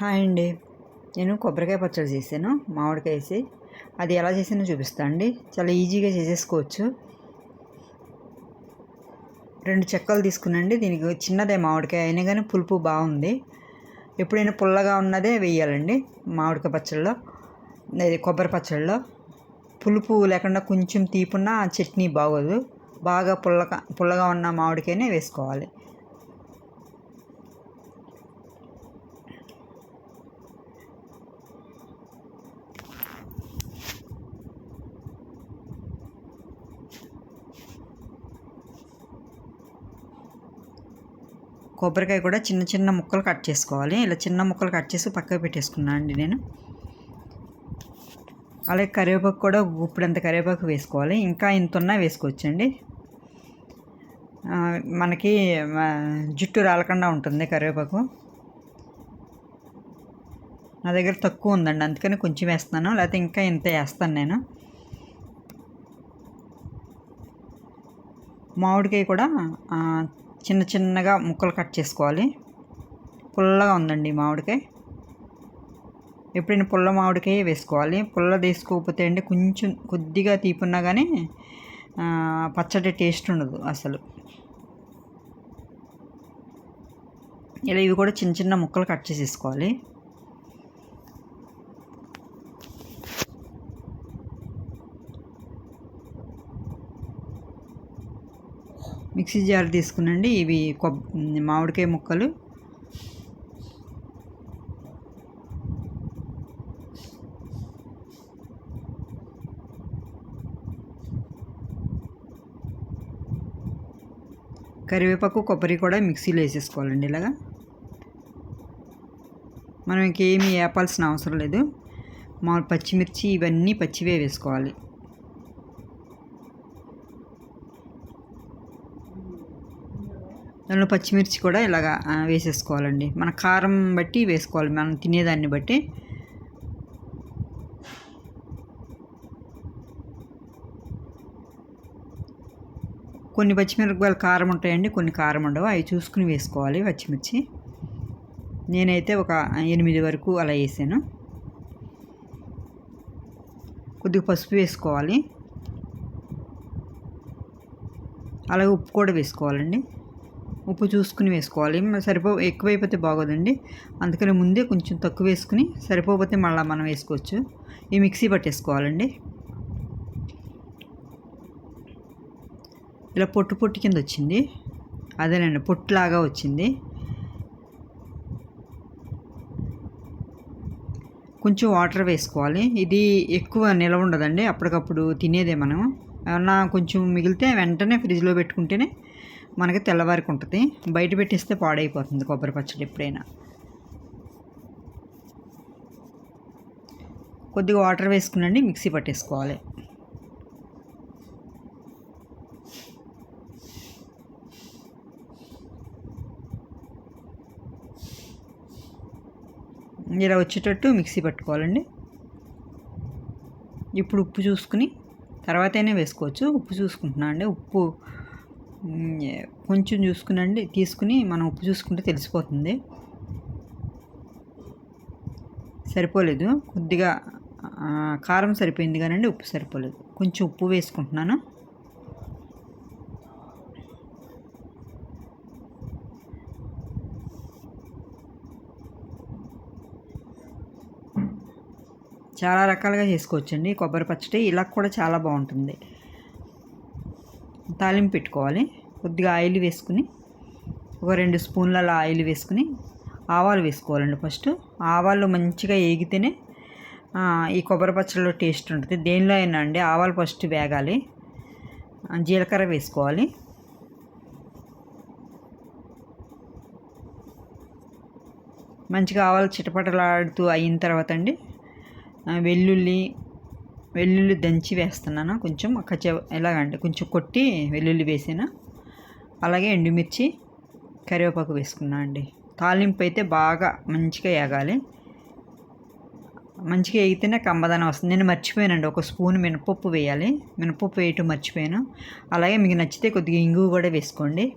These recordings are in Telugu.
హాయ్ అండి. నేను కొబ్బరికాయ పచ్చడి చేశాను మామిడికాయ వేసి. అది ఎలా చేసానో చూపిస్తాను అండి. చాలా ఈజీగా చేసేసుకోవచ్చు. రెండు చెక్కలు తీసుకునండి. దీనికి చిన్నదే మామిడికాయ అయినా కానీ పులుపు బాగుంది. ఎప్పుడైనా పుల్లగా ఉన్నదే వేయాలండి మామిడికాయ పచ్చడిలో అది కొబ్బరి పచ్చడిలో పులుపు లేకుండా కొంచెం తీపున్న చట్నీ బాగోదు. బాగా పుల్లగా పుల్లగా ఉన్న మామిడికాయనే వేసుకోవాలి. కొబ్బరికాయ కూడా చిన్న చిన్న ముక్కలు కట్ చేసుకోవాలి. ఇలా చిన్న ముక్కలు కట్ చేసి పక్కకు పెట్టేసుకున్నాను అండి నేను. అలాగే కరివేపాకు కూడా ఇప్పుడంత కరివేపాకు వేసుకోవాలి. ఇంకా ఇంత ఉన్నా వేసుకోవచ్చండి మనకి జుట్టు రాలకుండా ఉంటుంది కరివేపాకు. నా దగ్గర తక్కువ ఉందండి. అందుకని కొంచెం వేస్తున్నాను. లేకపోతే ఇంకా ఇంత వేస్తాను నేను. మామిడికాయ కూడా చిన్న చిన్నగా ముక్కలు కట్ చేసుకోవాలి. పుల్లగా ఉందండి మామిడికాయ. ఎప్పుడైనా పుల్ల మామిడికాయ వేసుకోవాలి. పుల్ల తీసుకోకపోతే అండి కొంచెం కొద్దిగా తీపున్నా కానీ పచ్చడి టేస్ట్ ఉండదు అసలు. ఇలా ఇవి కూడా చిన్న చిన్న ముక్కలు కట్ చేసేసుకోవాలి. మిక్సీ జార్ తీసుకునండి. ఇవి కొబ్ మామిడికాయ ముక్కలు. కరివేపాకు కొబ్బరి కూడా మిక్సీలో వేసేసుకోవాలండి ఇలాగా. మనం ఇంకేమీ వేపాల్సిన అవసరం లేదు. మా పచ్చిమిర్చి ఇవన్నీ పచ్చివే వేసుకోవాలి. దానిలో పచ్చిమిర్చి కూడా ఇలాగా వేసేసుకోవాలండి. మన కారం బట్టి వేసుకోవాలి మనం తినేదాన్ని బట్టి. కొన్ని పచ్చిమిరపకాయలు కారం ఉంటాయండి కొన్ని కారం ఉండవు. అవి చూసుకుని వేసుకోవాలి పచ్చిమిర్చి. నేనైతే ఒక ఎనిమిది వరకు అలా వేసాను. కొద్దిగా పసుపు వేసుకోవాలి. అలాగే ఉప్పు కూడా వేసుకోవాలండి. ఉప్పు చూసుకుని వేసుకోవాలి. సరిపో ఎక్కువైపోతే బాగోదండి. అందుకని ముందే కొంచెం తక్కువ వేసుకుని సరిపోతే మళ్ళీ మనం వేసుకోవచ్చు. ఈ మిక్సీ పట్టేసుకోవాలండి. ఇలా పొట్టు పొట్టు కింద వచ్చింది. అదేనండి పొట్టులాగా వచ్చింది. కొంచెం వాటర్ వేసుకోవాలి. ఇది ఎక్కువ నిలవ ఉండదండి. అప్పటికప్పుడు తినేదే మనం. ఏమన్నా కొంచెం మిగిలితే వెంటనే ఫ్రిడ్జ్లో పెట్టుకుంటేనే మనకి తెల్లవారికి ఉంటుంది బయట పెట్టేస్తే పాడైపోతుంది కొబ్బరి పచ్చడి ఎప్పుడైనా. కొద్దిగా వాటర్ వేసుకునండి మిక్సీ పట్టేసుకోవాలి. ఇలా వచ్చేటట్టు మిక్సీ పట్టుకోవాలండి. ఇప్పుడు ఉప్పు చూసుకుని తర్వాతనే వేసుకోవచ్చు. ఉప్పు చూసుకుంటున్నా అండి. ఉప్పు కొంచెం చూసుకునండి తీసుకుని మనం ఉప్పు చూసుకుంటే తెలిసిపోతుంది. సరిపోలేదు. కొద్దిగా కారం సరిపోయింది కానండి ఉప్పు సరిపోలేదు. కొంచెం ఉప్పు వేసుకుంటున్నాను. చాలా రకాలుగా చేసుకోవచ్చండి. కొబ్బరి పచ్చడి ఇలా కూడా చాలా బాగుంటుంది. తాలింపు పెట్టుకోవాలి. కొద్దిగా ఆయిల్ వేసుకుని ఒక రెండు స్పూన్ల ఆయిల్ వేసుకుని ఆవాలు వేసుకోవాలండి ఫస్ట్. ఆవాలు మంచిగా ఏగితేనే ఈ కొబ్బరి పచ్చడిలో టేస్ట్ ఉంటుంది. దేనిలో అయినా అండి ఆవాలు ఫస్ట్ వేగాలి. జీలకర్ర వేసుకోవాలి. మంచిగా ఆవాలు చిటపటలాడుతూ అయిన తర్వాత అండి వెల్లుల్లి వెల్లుల్లి దంచి వేస్తున్నాను? కొంచెం కచ్చ ఎలాగంటే కొంచెం కొట్టి వెల్లుల్లి వేసాను? అలాగే ఎండుమిర్చి కరివేపాకు వేసుకున్నా అండి. తాలింపు అయితే బాగా మంచిగా వేగాలి మంచిగా వేగితేనే కమ్మదనం వస్తుంది. నేను మర్చిపోయానండి. ఒక స్పూన్ మినపప్పు వేయాలి. మినపప్పు వేయటం మర్చిపోయాను. అలాగే మీకు నచ్చితే కొద్దిగా ఇంగువ కూడా వేసుకోండి.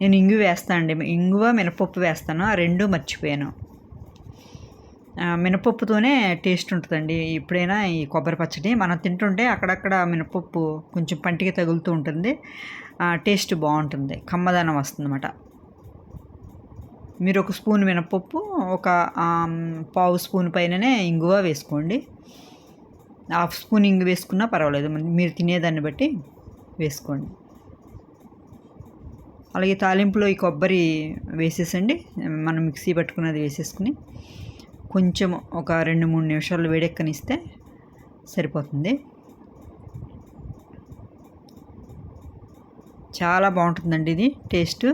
నేను ఇంగు వేస్తాను అండి. ఇంగువ మినపప్పు వేస్తాను. ఆ రెండు మర్చిపోయాను. మినపప్పుతోనే టేస్ట్ ఉంటుందండి. ఎప్పుడైనా ఈ కొబ్బరి పచ్చడి మనం తింటుంటే అక్కడక్కడ మినపప్పు కొంచెం పంటికి తగులుతూ ఉంటుంది. టేస్ట్ బాగుంటుంది. కమ్మదనం వస్తుందన్నమాట. మీరు ఒక స్పూన్ మినపప్పు ఒక పావు స్పూన్ పైననే ఇంగువ వేసుకోండి. హాఫ్ స్పూన్ ఇంగు వేసుకున్నా పర్వాలేదు. మీరు తినేదాన్ని బట్టి వేసుకోండి. అలాగే తాలింపులో ఈ కొబ్బరి వేసేసండి. మనం మిక్సీ పట్టుకున్నది వేసేసుకుని కొంచెం ఒక రెండు మూడు నిమిషాలు వేడెక్కనిస్తే సరిపోతుంది. చాలా బాగుంటుందండి ఇది టేస్ట్.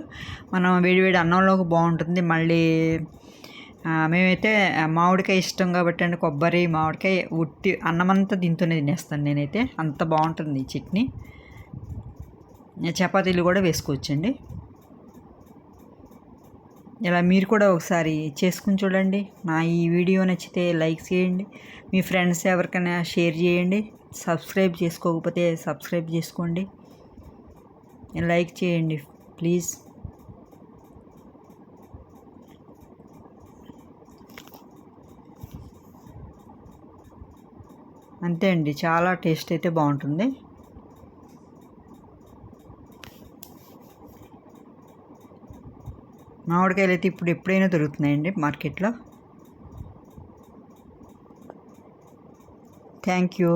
మనం వేడివేడి అన్నంలోకి బాగుంటుంది. మళ్ళీ మేమైతే మామిడికాయ ఇష్టం కాబట్టి అండి కొబ్బరి మామిడికాయ ఉట్టి అన్నమంతా దీంతోనే తినేస్తాను నేనైతే. అంత బాగుంటుంది ఈ చట్నీ. చపాతీలు కూడా వేసుకోవచ్చండి. ఇలా మీరు కూడా ఒకసారి చేసుకుని చూడండి. నా ఈ వీడియో నచ్చితే లైక్ చేయండి. మీ ఫ్రెండ్స్ ఎవరికైనా షేర్ చేయండి. సబ్స్క్రైబ్ చేసుకోకపోతే సబ్స్క్రైబ్ చేసుకోండి. లైక్ చేయండి ప్లీజ్. అంతే అండి. చాలా టేస్ట్ అయితే బాగుంటుంది. మామిడికాయలు అయితే ఇప్పుడు ఎప్పుడైనా దొరుకుతున్నాయండి మార్కెట్లో. Thank you.